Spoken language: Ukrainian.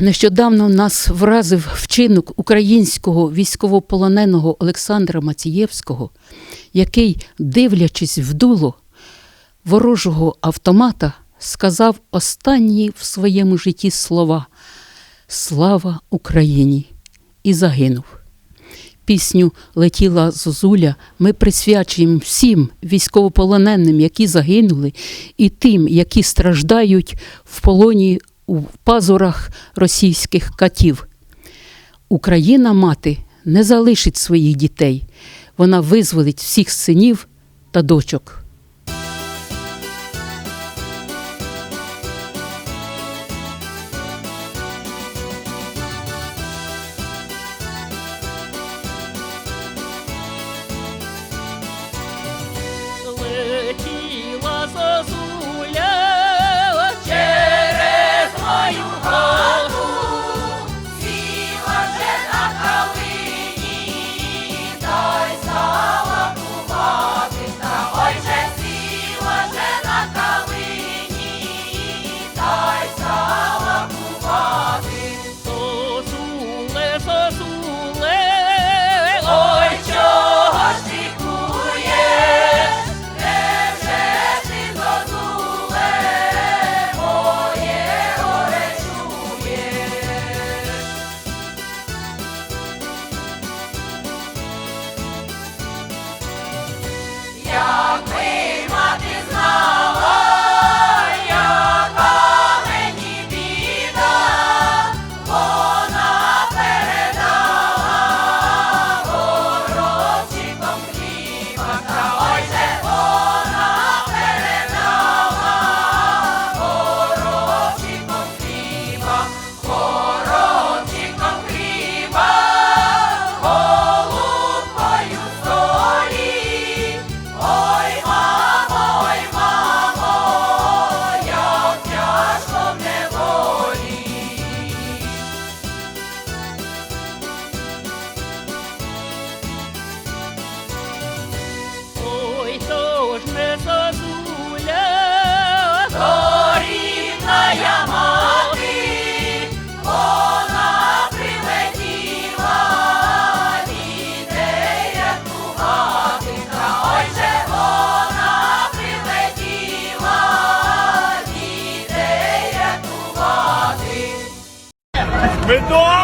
Нещодавно нас вразив вчинок українського військовополоненого Олександра Мацієвського, який, дивлячись в дуло ворожого автомата, сказав останні в своєму житті слова Слава Україні! і загинув. Пісню Летіла Зозуля ми присвячуємо всім військовополоненим, які загинули, і тим, які страждають в полоні у пазурах російських катів. Україна, мати, не залишить своїх дітей, вона визволить всіх синів та дочок. Летіла за Mata. Медок!